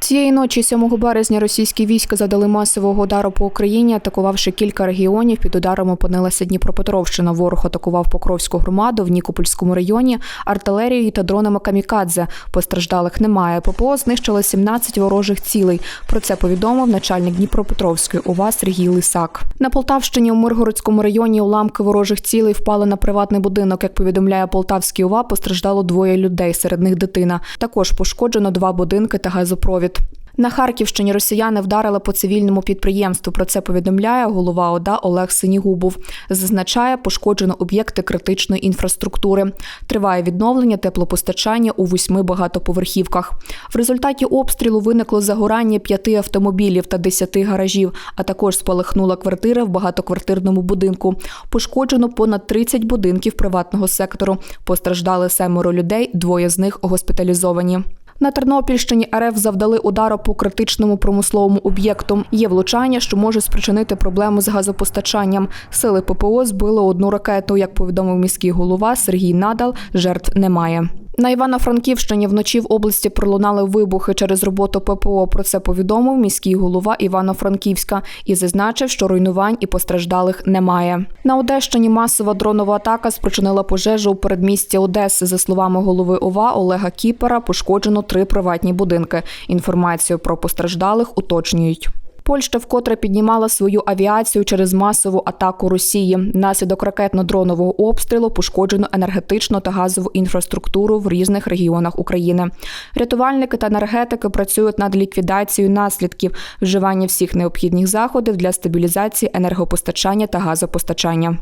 Цієї ночі, 7 березня, російські війська задали масового удару по Україні, атакувавши кілька регіонів. Під ударом опинилася Дніпропетровщина. Ворог атакував Покровську громаду в Нікопольському районі артилерією та дронами камікадзе. Постраждалих немає. ППО знищило 17 ворожих цілей. Про це повідомив начальник Дніпропетровської ОВА Сергій Лисак. На Полтавщині у Миргородському районі уламки ворожих цілей впали на приватний будинок. Як повідомляє Полтавський ОВА, постраждало двоє людей, серед них дитина. Також пошкоджено два будинки та газопровід. На Харківщині росіяни вдарили по цивільному підприємству. Про це повідомляє голова ОДА Олег Синігубов. Зазначає, пошкоджено об'єкти критичної інфраструктури. Триває відновлення теплопостачання у восьми багатоповерхівках. В результаті обстрілу виникло загорання п'яти автомобілів та десяти гаражів, а також спалахнула квартира в багатоквартирному будинку. Пошкоджено понад 30 будинків приватного сектору. Постраждали семеро людей, двоє з них госпіталізовані. На Тернопільщині РФ завдали удару по критичному промисловому об'єкту. Є влучання, що може спричинити проблему з газопостачанням. Сили ППО збили одну ракету. Як повідомив міський голова Сергій Надал, жертв немає. На Івано-Франківщині вночі в області пролунали вибухи через роботу ППО. Про це повідомив міський голова Івано-Франківська і зазначив, що руйнувань і постраждалих немає. На Одещині масова дронова атака спричинила пожежу у передмісті Одеси. За словами голови ОВА Олега Кіпера, пошкоджено три приватні будинки. Інформацію про постраждалих уточнюють. Польща вкотре піднімала свою авіацію через масову атаку Росії. Наслідок ракетно-дронового обстрілу пошкоджено енергетичну та газову інфраструктуру в різних регіонах України. Рятувальники та енергетики працюють над ліквідацією наслідків вживання всіх необхідних заходів для стабілізації енергопостачання та газопостачання.